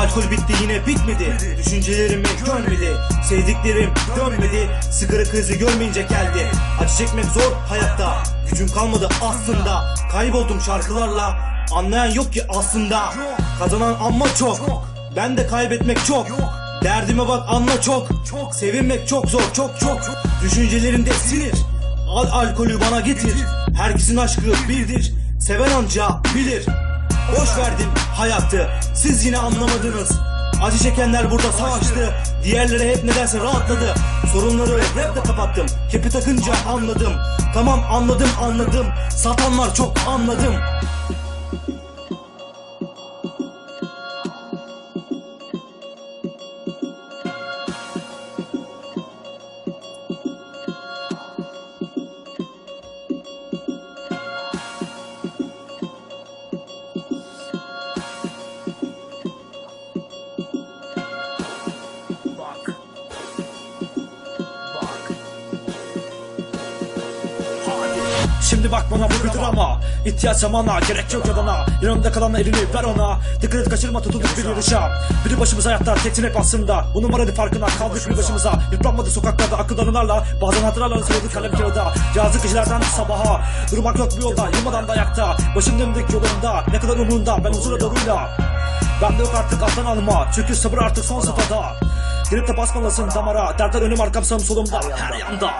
Alkol bitti yine bitmedi. Düşüncelerimi görmedi Sevdiklerim dönmedi. Sigara krizi görmeyince geldi. Acı çekmek zor hayatta. Gücüm kalmadı aslında. Kayboldum şarkılarla. Anlayan yok ki aslında. Kazanan amma çok. Ben de kaybetmek çok. Derdime bak anla çok. Sevinmek çok zor çok çok. Düşüncelerimde sinir. Al alkolü bana getir. Herkesin aşkı birdir Seven anca bilir Boş verdim hayatı. Siz yine anlamadınız. Acı çekenler burada savaştı. Diğerleri hep nedense rahatladı. Sorunları rapte kapattım. Kepi takınca anladım. Tamam anladım anladım. Satanlar çok anladım Şimdi bak bana bu bir drama İhtiyaç zamana gerek yok yadana. Yanımda kalan elini ver ona. Dikkat et kaçırma tutuluk bir yarışa Biri başımız hayatta teksin hep aslında. Bu numaralı farkına kaldık bir başımıza. Yıpranmadı sokaklarda akıl anılarla Bazen hatıralarla sarıldık kalem kağıda. Yazık gecelerden sabaha. Durmak yok bir yolda yılmadan da ayakta. Başım dimdik yolunda Ne kadar umurunda ben huzura doğruyla. Bende yok artık alttan alma. Çünkü sabır artık son safhada Gelip de basmalısın damara. Dertler önüm arkam sağım solumda. Her yanda